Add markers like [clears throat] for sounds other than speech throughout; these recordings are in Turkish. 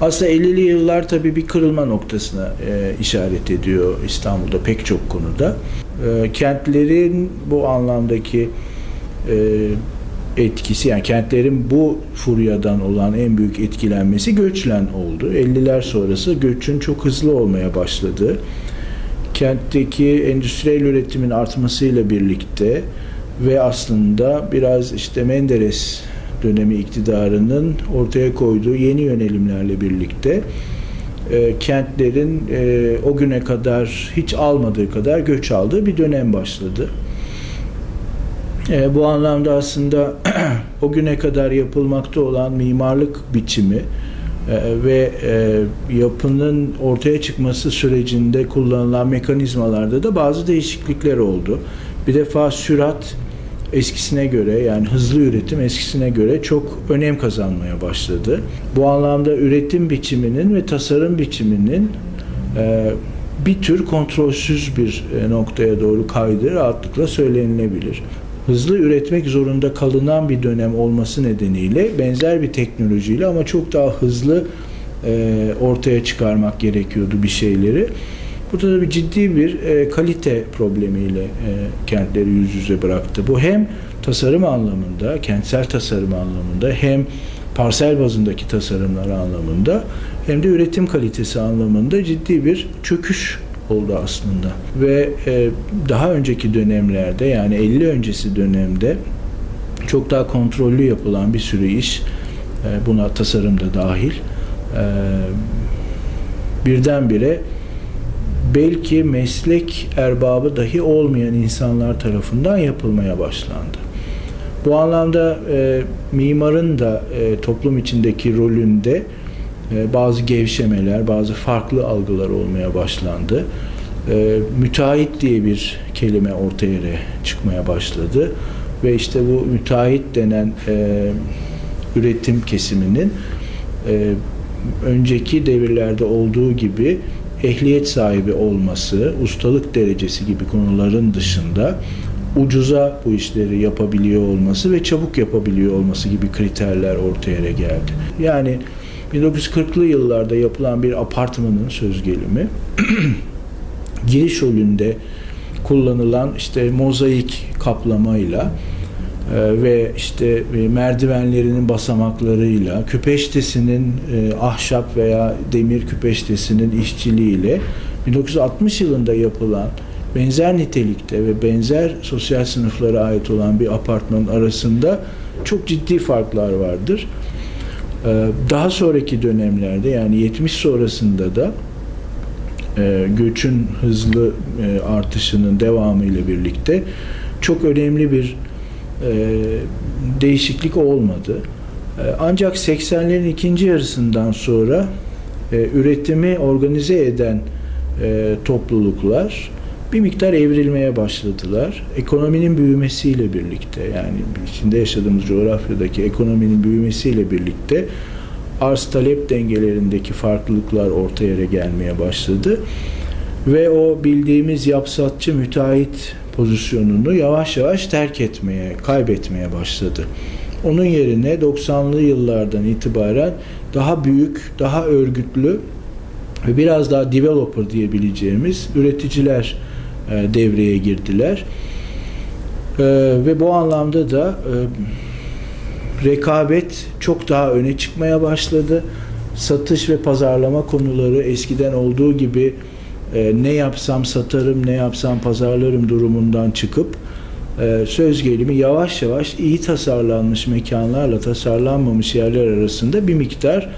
Aslında 50'li yıllar tabii bir kırılma noktasına e, işaret ediyor İstanbul'da pek çok konuda. E, kentlerin bu anlamdaki e, etkisi yani kentlerin bu furyadan olan en büyük etkilenmesi göçlen oldu. 50'ler sonrası göçün çok hızlı olmaya başladı. Kentteki endüstriyel üretimin artmasıyla birlikte ve aslında biraz işte Menderes dönemi iktidarının ortaya koyduğu yeni yönelimlerle birlikte e, kentlerin e, o güne kadar hiç almadığı kadar göç aldığı bir dönem başladı. E, bu anlamda aslında [clears throat] o güne kadar yapılmakta olan mimarlık biçimi e, ve e, yapının ortaya çıkması sürecinde kullanılan mekanizmalarda da bazı değişiklikler oldu. Bir defa sürat eskisine göre yani hızlı üretim eskisine göre çok önem kazanmaya başladı. Bu anlamda üretim biçiminin ve tasarım biçiminin e, bir tür kontrolsüz bir e, noktaya doğru kaydığı rahatlıkla söylenilebilir. Hızlı üretmek zorunda kalınan bir dönem olması nedeniyle benzer bir teknolojiyle ama çok daha hızlı e, ortaya çıkarmak gerekiyordu bir şeyleri. Burada da bir ciddi bir e, kalite problemiyle e, kentleri yüz yüze bıraktı. Bu hem tasarım anlamında, kentsel tasarım anlamında hem parsel bazındaki tasarımlar anlamında hem de üretim kalitesi anlamında ciddi bir çöküş oldu aslında. Ve e, daha önceki dönemlerde yani 50 öncesi dönemde çok daha kontrollü yapılan bir sürü iş e, buna tasarım da dahil e, birdenbire belki meslek erbabı dahi olmayan insanlar tarafından yapılmaya başlandı. Bu anlamda e, mimarın da e, toplum içindeki rolünde e, bazı gevşemeler, bazı farklı algılar olmaya başlandı. E, müteahhit diye bir kelime ortaya çıkmaya başladı ve işte bu müteahhit denen e, üretim kesiminin e, önceki devirlerde olduğu gibi ehliyet sahibi olması, ustalık derecesi gibi konuların dışında ucuza bu işleri yapabiliyor olması ve çabuk yapabiliyor olması gibi kriterler ortaya geldi. Yani 1940'lı yıllarda yapılan bir apartmanın söz gelimi [clears throat] giriş holünde kullanılan işte mozaik kaplamayla ve işte e, merdivenlerinin basamaklarıyla, küpeştesinin e, ahşap veya demir küpeştesinin işçiliğiyle 1960 yılında yapılan benzer nitelikte ve benzer sosyal sınıflara ait olan bir apartmanın arasında çok ciddi farklar vardır. Daha sonraki dönemlerde yani 70 sonrasında da göçün hızlı artışının devamı ile birlikte çok önemli bir e, değişiklik olmadı. E, ancak 80'lerin ikinci yarısından sonra e, üretimi organize eden e, topluluklar bir miktar evrilmeye başladılar. Ekonominin büyümesiyle birlikte yani içinde yaşadığımız coğrafyadaki ekonominin büyümesiyle birlikte arz talep dengelerindeki farklılıklar ortaya gelmeye başladı. Ve o bildiğimiz yapsatçı müteahhit pozisyonunu yavaş yavaş terk etmeye, kaybetmeye başladı. Onun yerine 90'lı yıllardan itibaren daha büyük, daha örgütlü ve biraz daha developer diyebileceğimiz üreticiler e, devreye girdiler. E, ve bu anlamda da e, rekabet çok daha öne çıkmaya başladı. Satış ve pazarlama konuları eskiden olduğu gibi e, ne yapsam satarım, ne yapsam pazarlarım durumundan çıkıp e, söz gelimi yavaş yavaş iyi tasarlanmış mekanlarla tasarlanmamış yerler arasında bir miktar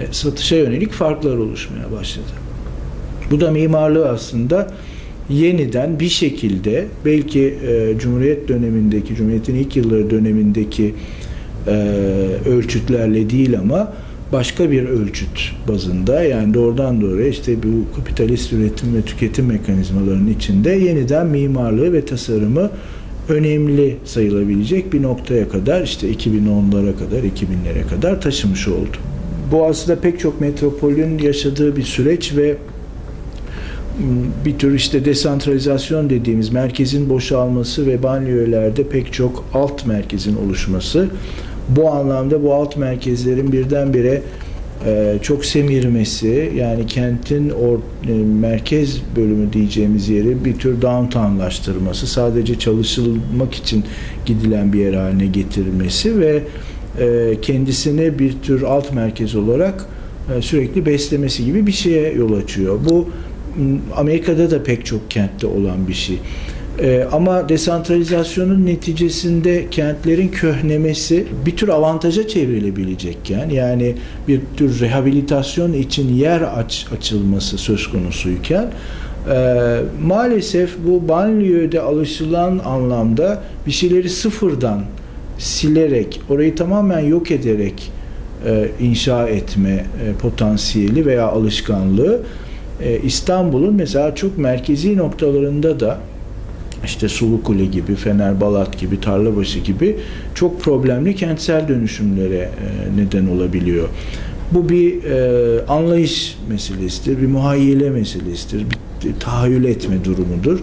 e, satışa yönelik farklar oluşmaya başladı. Bu da mimarlığı aslında yeniden bir şekilde belki e, Cumhuriyet dönemindeki, Cumhuriyet'in ilk yılları dönemindeki e, ölçütlerle değil ama başka bir ölçüt bazında yani doğrudan doğruya işte bu kapitalist üretim ve tüketim mekanizmalarının içinde yeniden mimarlığı ve tasarımı önemli sayılabilecek bir noktaya kadar işte 2010'lara kadar 2000'lere kadar taşımış oldu. Bu aslında pek çok metropolün yaşadığı bir süreç ve bir tür işte desantralizasyon dediğimiz merkezin boşalması ve banliyölerde pek çok alt merkezin oluşması bu anlamda bu alt merkezlerin birdenbire e, çok semirmesi yani kentin or, e, merkez bölümü diyeceğimiz yeri bir tür downtownlaştırması sadece çalışılmak için gidilen bir yer haline getirmesi ve e, kendisine bir tür alt merkez olarak e, sürekli beslemesi gibi bir şeye yol açıyor. Bu Amerika'da da pek çok kentte olan bir şey. Ee, ama desantralizasyonun neticesinde kentlerin köhnemesi bir tür avantaja çevrilebilecekken yani bir tür rehabilitasyon için yer aç, açılması söz konusuyken e, maalesef bu banliyöde alışılan anlamda bir şeyleri sıfırdan silerek, orayı tamamen yok ederek e, inşa etme e, potansiyeli veya alışkanlığı e, İstanbul'un mesela çok merkezi noktalarında da işte Sulukule gibi, Fenerbalat gibi, Tarlabaşı gibi çok problemli kentsel dönüşümlere e, neden olabiliyor. Bu bir e, anlayış meselesidir, bir muhayyile meselesidir, bir tahayyül etme durumudur.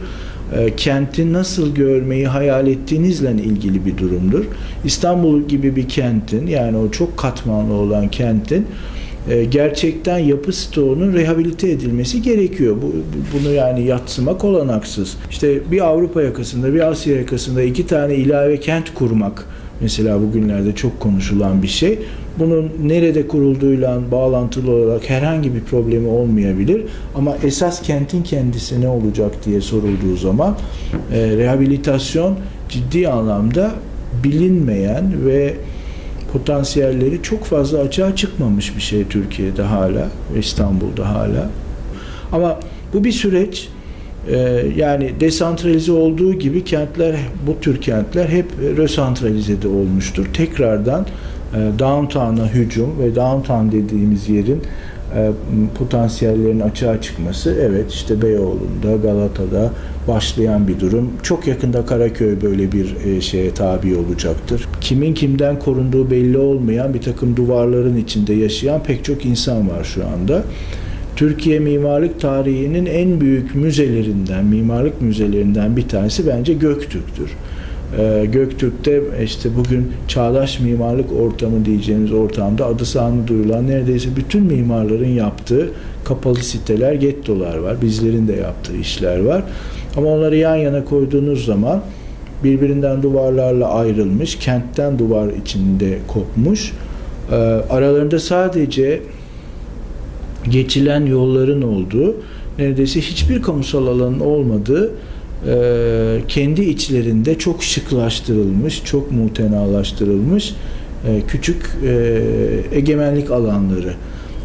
E, kenti nasıl görmeyi hayal ettiğinizle ilgili bir durumdur. İstanbul gibi bir kentin yani o çok katmanlı olan kentin gerçekten yapı stoğunun rehabilite edilmesi gerekiyor. Bu, bunu yani yatsımak olanaksız. İşte bir Avrupa yakasında, bir Asya yakasında iki tane ilave kent kurmak mesela bugünlerde çok konuşulan bir şey. Bunun nerede kurulduğuyla bağlantılı olarak herhangi bir problemi olmayabilir. Ama esas kentin kendisi ne olacak diye sorulduğu zaman e, rehabilitasyon ciddi anlamda bilinmeyen ve potansiyelleri çok fazla açığa çıkmamış bir şey Türkiye'de hala İstanbul'da hala. Ama bu bir süreç. Ee, yani desantralize olduğu gibi kentler, bu tür kentler hep resantralize de olmuştur. Tekrardan e, downtown'a hücum ve downtown dediğimiz yerin e, potansiyellerin açığa çıkması evet işte Beyoğlu'nda, Galata'da başlayan bir durum. Çok yakında Karaköy böyle bir e, şeye tabi olacaktır. Kimin kimden korunduğu belli olmayan bir takım duvarların içinde yaşayan pek çok insan var şu anda. Türkiye mimarlık tarihinin en büyük müzelerinden, mimarlık müzelerinden bir tanesi bence Göktürk'tür. Ee, Göktürk'te işte bugün çağdaş mimarlık ortamı diyeceğimiz ortamda adı sanı duyulan neredeyse bütün mimarların yaptığı kapalı siteler, gettolar var. Bizlerin de yaptığı işler var. Ama onları yan yana koyduğunuz zaman birbirinden duvarlarla ayrılmış, kentten duvar içinde kopmuş. Ee, aralarında sadece geçilen yolların olduğu, neredeyse hiçbir kamusal alanın olmadığı e, kendi içlerinde çok şıklaştırılmış, çok mutenalaştırılmış e, küçük e, egemenlik alanları.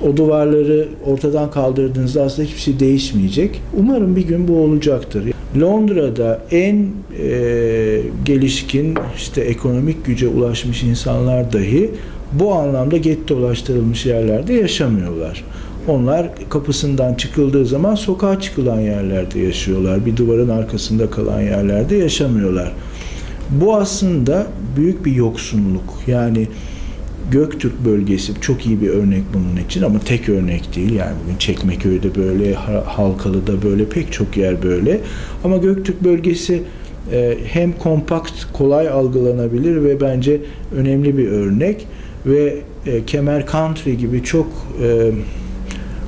O duvarları ortadan kaldırdığınızda aslında hiçbir şey değişmeyecek. Umarım bir gün bu olacaktır. Londra'da en e, gelişkin işte ekonomik güce ulaşmış insanlar dahi bu anlamda gettolaştırılmış yerlerde yaşamıyorlar. Onlar kapısından çıkıldığı zaman sokağa çıkılan yerlerde yaşıyorlar. Bir duvarın arkasında kalan yerlerde yaşamıyorlar. Bu aslında büyük bir yoksunluk. Yani Göktürk bölgesi çok iyi bir örnek bunun için ama tek örnek değil. Yani bugün Çekmeköy'de böyle, Halkalı'da böyle, pek çok yer böyle. Ama Göktürk bölgesi e, hem kompakt, kolay algılanabilir ve bence önemli bir örnek ve e, Kemer Country gibi çok e,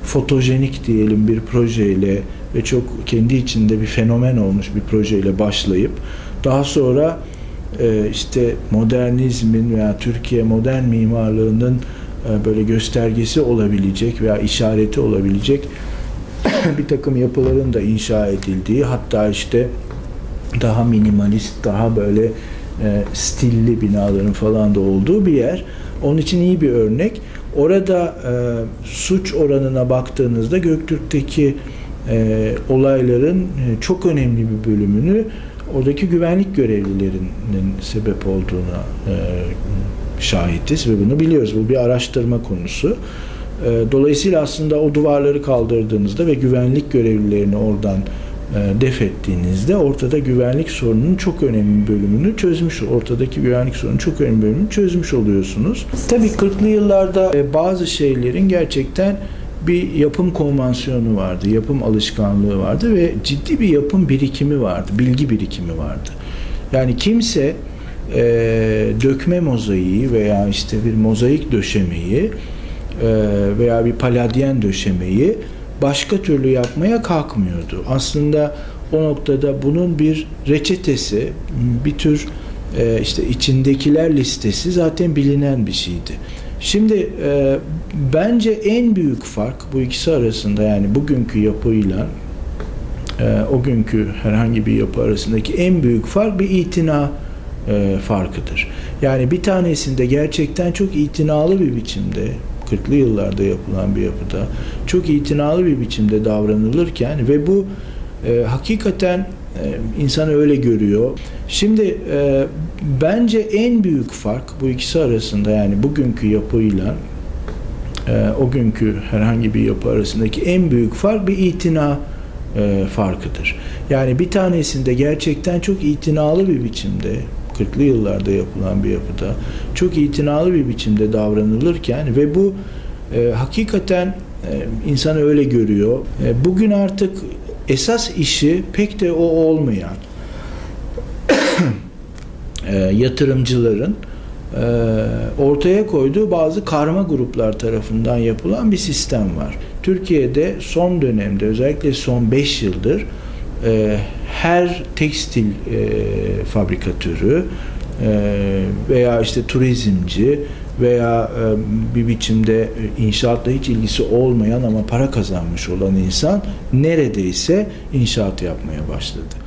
fotojenik diyelim bir projeyle ve çok kendi içinde bir fenomen olmuş bir projeyle başlayıp daha sonra e, işte modernizmin veya Türkiye modern mimarlığının e, böyle göstergesi olabilecek veya işareti olabilecek [coughs] bir takım yapıların da inşa edildiği hatta işte daha minimalist, daha böyle e, stilli binaların falan da olduğu bir yer. Onun için iyi bir örnek. Orada e, suç oranına baktığınızda Göktürk'teki e, olayların e, çok önemli bir bölümünü oradaki güvenlik görevlilerinin sebep olduğuna e, şahitiz ve bunu biliyoruz. Bu bir araştırma konusu. E, dolayısıyla aslında o duvarları kaldırdığınızda ve güvenlik görevlilerini oradan def ettiğinizde ortada güvenlik sorununun çok önemli bölümünü çözmüş, ortadaki güvenlik sorunun çok önemli bölümünü çözmüş oluyorsunuz. Tabii 40'lı yıllarda e, bazı şeylerin gerçekten bir yapım konvansiyonu vardı, yapım alışkanlığı vardı ve ciddi bir yapım birikimi vardı, bilgi birikimi vardı. Yani kimse e, dökme mozaiği veya işte bir mozaik döşemeyi e, veya bir paladyen döşemeyi başka türlü yapmaya kalkmıyordu. Aslında o noktada bunun bir reçetesi, bir tür e, işte içindekiler listesi zaten bilinen bir şeydi. Şimdi e, bence en büyük fark bu ikisi arasında yani bugünkü yapıyla e, o günkü herhangi bir yapı arasındaki en büyük fark bir itina e, farkıdır. Yani bir tanesinde gerçekten çok itinalı bir biçimde 40'lı yıllarda yapılan bir yapıda çok itinalı bir biçimde davranılırken ve bu e, hakikaten e, insanı öyle görüyor. Şimdi e, bence en büyük fark bu ikisi arasında yani bugünkü yapıyla e, o günkü herhangi bir yapı arasındaki en büyük fark bir itina e, farkıdır. Yani bir tanesinde gerçekten çok itinalı bir biçimde 40'lı yıllarda yapılan bir yapıda çok itinalı bir biçimde davranılırken ve bu e, hakikaten e, insan öyle görüyor. E, bugün artık esas işi pek de o olmayan [coughs] e, yatırımcıların e, ortaya koyduğu bazı karma gruplar tarafından yapılan bir sistem var. Türkiye'de son dönemde özellikle son 5 yıldır e, her tekstil e, fabrikatörü e, veya işte turizmci veya e, bir biçimde inşaatla hiç ilgisi olmayan ama para kazanmış olan insan neredeyse inşaat yapmaya başladı.